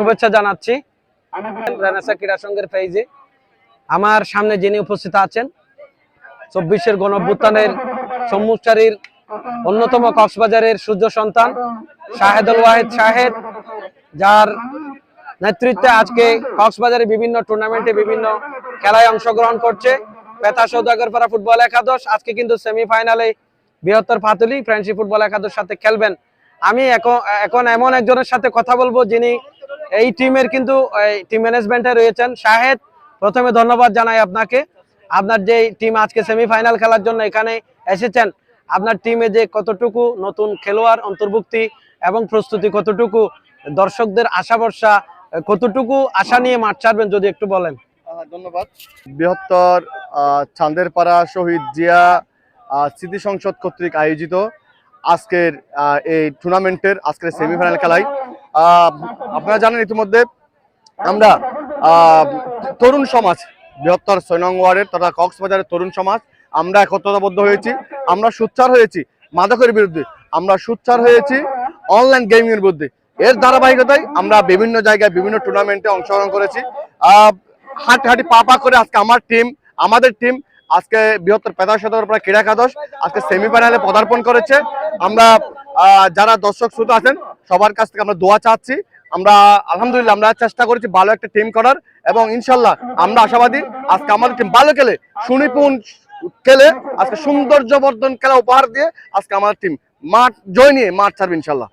শুভেচ্ছা জানাচ্ছি ক্রীড়া সংঘের পেজে আমার সামনে যিনি উপস্থিত আছেন, চব্বিশের গণভ্যুত্থানের সম্মুখচারীর অন্যতম কক্সবাজারের সূর্য সন্তান, শাহেদুল ওয়াহেদ শাহেদ, যার নেতৃত্বে আজকে কক্সবাজারে বিভিন্ন টুর্নামেন্টে বিভিন্ন খেলায় অংশগ্রহণ করছে। পেতা সৌদাগরপাড়া ফুটবল একাদশ, আজকে কিন্তু সেমিফাইনালে বৃহত্তর পাতুলি ফ্রেন্ডশিপ ফুটবল একাদশ সাথে খেলবেন। আমি এখন এখন এমন একজনের সাথে কথা বলব যিনি এই টিমের কিন্তু টিম ম্যানেজমেন্টে রয়েছেন শাহেদ। প্রথমে ধন্যবাদ জানাই আপনাকে। আপনার যে টিম আজকে সেমিফাইনাল খেলার জন্য এখানে এসেছেন আপনার টিমে যে কতটুকু নতুন খেলোয়াড় অন্তর্ভুক্তি এবং প্রস্তুতি কতটুকু দর্শকদের আশা ভরসা কতটুকু আশা নিয়ে মাঠ ছাড়বেন যদি একটু বলেন। ধন্যবাদ। বৃহত্তর আহ, চাঁদেরপাড়া শহীদ জিয়া স্মৃতি সংসদ কর্তৃক আয়োজিত আজকের এই টুর্নামেন্টের আজকের সেমিফাইনাল খেলায়। আপনারা জানেন ইতিমধ্যে আমরা তরুণ সমাজ, বৃহত্তর ছয় নং ওয়ার্ডের তথা কক্সবাজারের তরুণ সমাজ, আমরা একত্রতাবদ্ধ হয়েছি, আমরা সুচ্চার হয়েছি মাদকের বিরুদ্ধে, আমরা সুচ্চার হয়েছি অনলাইন গেমিং এর বিরুদ্ধে। এর ধারাবাহিকতায় আমরা বিভিন্ন জায়গায়, বিভিন্ন টুর্নামেন্টে অংশগ্রহণ করেছি। হাঁটি হাঁটি পা পা করে আজকে আমার টিম আমাদের টিম আজকে বৃহত্তর পেদা শতকরা ক্রীড়া একাদশ আজকে সেমিফাইনালে পদার্পণ করেছে। আমরা যারা দর্শক শ্রোতা আছেন সবার কাছ থেকে আমরা দোয়া চাচ্ছি। আমরা, আলহামদুলিল্লাহ, আমরা চেষ্টা করেছি ভালো একটা টিম করার এবং ইনশাল্লাহ আমরা আশাবাদী আজকে আমাদের টিম ভালো খেলে, সুনিপুণ খেলে, আজকে সৌন্দর্যবর্ধন খেলা উপহার দিয়ে আজকে আমাদের টিম মাঠ জয় নিয়ে মাঠ ছাড়বে ইনশাল্লাহ।